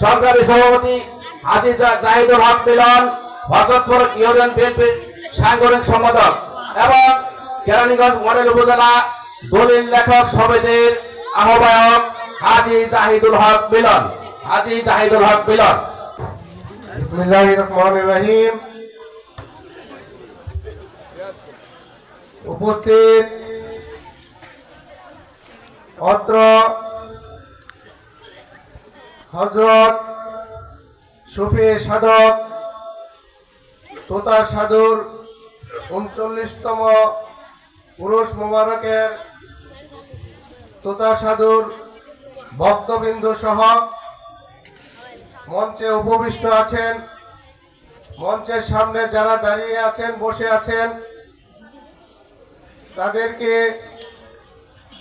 সংগ্রামী সভাপতি হাজি জা- জাহিদুল হক মিলন, হজরতপুর ইউনিয়ন বিএনপি সাংগঠনিক সম্পাদক এবং কেরানীগঞ্জ মডেল উপজেলা দলিল লেখক সমিতির আহ্বায়ক হাজি জাহিদুল হক মিলন। হাজি জাহিদুল হক মিলন। উপস্থিত অত্র হজরত সুফি সাধক, তোতা সাধুর উনচল্লিশতম পুরুষ মোবারকের তোতা সাধুর ভক্তবিন্দু সহ মঞ্চে উপবিষ্ট আছেন। মঞ্চের সামনে যারা দাঁড়িয়ে আছেন, বসে আছেন, তাদেরকে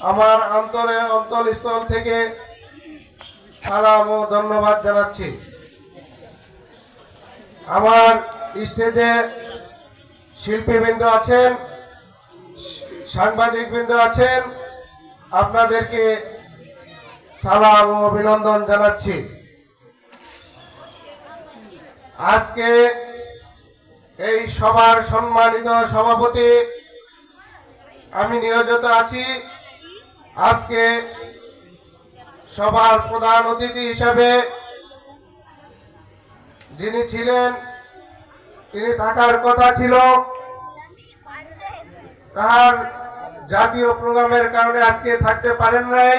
আমার অন্তরে অন্তরস্থল থেকে সালাম ও ধন্যবাদ জানাচ্ছি। আমার স্টেজে শিল্পীবৃন্দ আছেন, সাংবাদিকবৃন্দ আছেন, আপনাদেরকে সালাম ও অভিনন্দন জানাচ্ছি। আজকে এই সবার সম্মানিত সভাপতি আমি নিয়োজিত আছি। আজকে সবার প্রধান অতিথি হিসাবে যিনি ছিলেন, তিনি থাকার কথা ছিল। তার জাতীয় প্রোগ্রামের কারণে আজকে থাকতে পারেন নাই।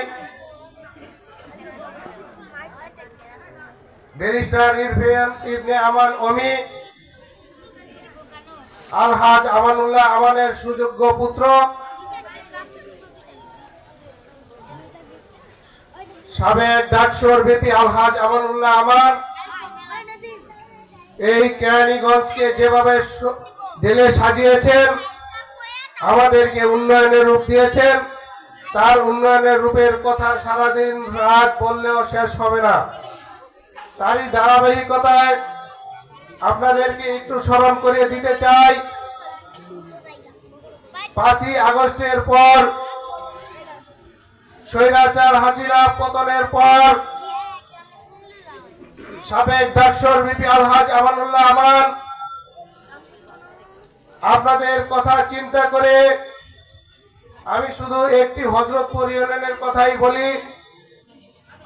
ব্যারিস্টার ইবনে আমান অমি, আলহাজ আমানুল্লাহ আমানের সুযোগ্য পুত্র। সাবেক ডাকসুর বিপি আলহাজ আমানুল্লাহ আমান। এই কেরানীগঞ্জকে যেভাবে ঢেলে সাজিয়েছেন, আমাদেরকে উন্নয়নের রূপ দিয়েছেন, তার উন্নয়নের রূপের কথা সারাদিন রাত বললেও শেষ হবে না। তারই ধারাবাহিকতায় আপনাদেরকে একটু স্মরণ করিয়ে দিতে চাই। পাঁচই আগস্টের পর স্বৈরাচার হাজিরা পতনের পর সাবেক ডাকসর বিপি আলহাজ আমানুল্লাহ আমান, আপনাদের কথা চিন্তা করে আমি শুধু একটি হজরতপুর ইউনিয়নের কথাই বলি।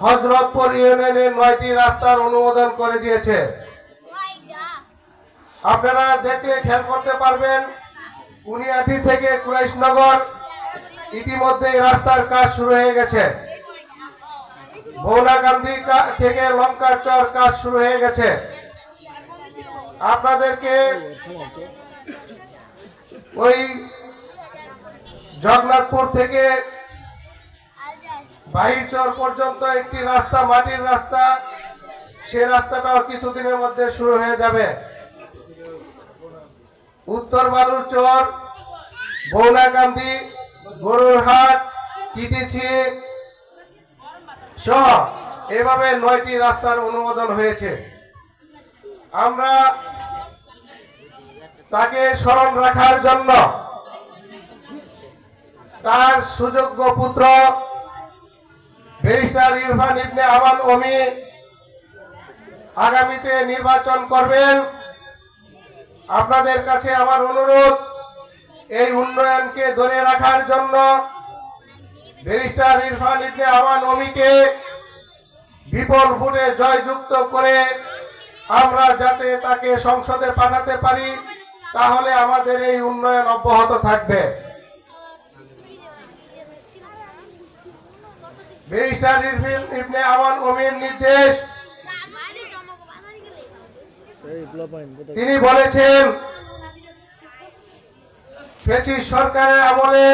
হজরতপুর ইউনিয়নের নয়টি রাস্তার অনুমোদন করে দিয়েছে। আপনারা দেখলে খেয়াল করতে পারবেন কুনিয়াটি থেকে কুরাইশনগর ইতিমধ্যে রাস্তার কাজ শুরু হয়ে গেছে। বৌনাকান্দি কা- থেকে লঙ্কার চর কাজ শুরু হয়ে গেছে। আপনাদেরকে ওই জগন্নাথপুর থেকে বাহিরচর পর্যন্ত একটি রাস্তা, মাটির রাস্তা, সে রাস্তাটাও কিছুদিনের মধ্যে শুরু হয়ে যাবে। উত্তর বালুর চর বৌনাকান্দি গরুরহাট টিটিছি। সহ, এভাবে নয়টি রাস্তার অনুমোদন হয়েছে। আমরা তাকে স্মরণ রাখার জন্য তার সুযোগ্য পুত্র, ব্যারিস্টার ইরফান ইবনে আমান অমি আগামীতে নির্বাচন করবেন। আপনাদের কাছে আমার অনুরোধ এই উন্নয়নকে ধরে রাখার জন্য ব্যারিস্টার ইরফান ইবনে আমান অমিকে বিপুল ভোটে জয়যুক্ত করে আমরা যাতে তাকে সংসদে পাঠাতে পারি, তাহলে আমাদের এই উন্নয়ন অব্যাহত থাকবে। ব্যারিস্টার ইবনে আমান অমির নির্দেশ, তিনি বলেছেন ফেসিস সরকারের আমলে।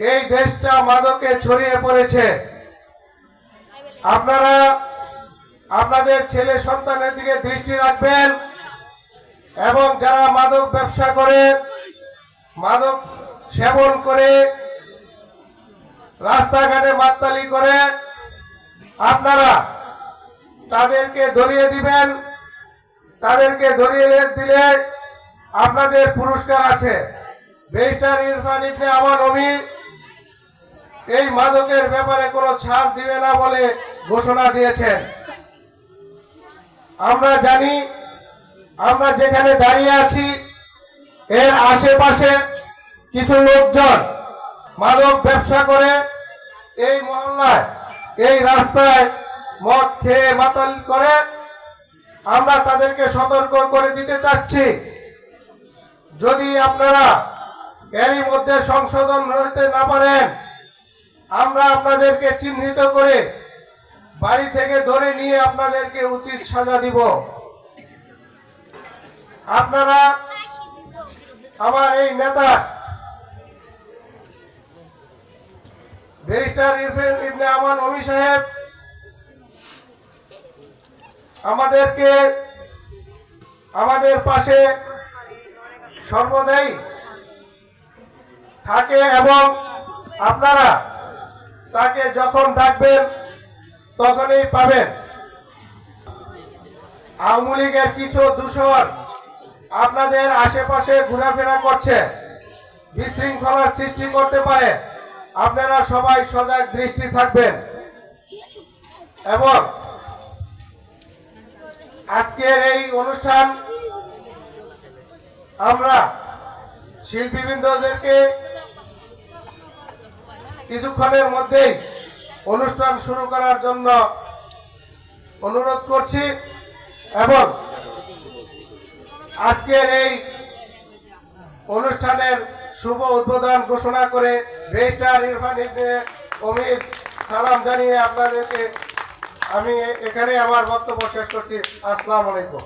এই দেশটা মাদকে ছড়িয়ে পড়েছে। আপনারা আপনাদের ছেলে সন্তানের দিকে দৃষ্টি রাখবেন এবং যারা মাদক ব্যবসা করে, মাদক সেবন করে, রাস্তাঘাটে মাতালি করে, আপনারা তাদেরকে ধরিয়ে দিবেন, তাদেরকে ধরিয়ে দিলে আপনাদের পুরস্কার আছে। বেস্টার ইরফান ইবনে আমান অমি এই মাদকের ব্যাপারে কোনো ছাড় দিবে না বলে ঘোষণা দিয়েছেন। আমরা জানি, আমরা যেখানে দাঁড়িয়ে আছি, এর আশেপাশে কিছু লোকজন মাদক ব্যবসা করে এই মহল্লায়, এই রাস্তায় মদ খেয়ে মাতাল করে আমরা তাদেরকে সতর্ক করে দিতে চাচ্ছি। যদি আপনারা এরই মধ্যে সংশোধন হতে না পারেন। আমরা আপনাদেরকে চিহ্নিত করে বাড়ি থেকে ধরে নিয়ে আপনাদেরকে উচিত সাজা দিব। আপনারা আমার এই নেতা, ব্যারিস্টার ইরফান ইবনে আমান অমি সাহেব, আমাদেরকে আমাদের পাশে সর্বদাই থাকে এবং আপনারা তাকে যখন ডাকবেন, তখনই পাবেন। আওয়ামী লীগের কিছু দূষণ আপনাদের আশেপাশে ঘোরাফেরা করছে, বিশৃঙ্খলার সৃষ্টি করতে পারে। আপনারা সবাই সজাগ দৃষ্টি থাকবেন। এবং আজকের এই অনুষ্ঠান আমরা শিল্পীবৃন্দদেরকে কিছুক্ষণের মধ্যেই অনুষ্ঠান শুরু করার জন্য অনুরোধ করছি এবং আজকের এই অনুষ্ঠানের শুভ উদ্বোধন ঘোষণা করে রেজিস্ট্রার ইরফান অমির সালাম জানিয়ে আপনাদেরকে আমি এখানে আমার বক্তব্য শেষ করছি। আসসালামু আলাইকুম।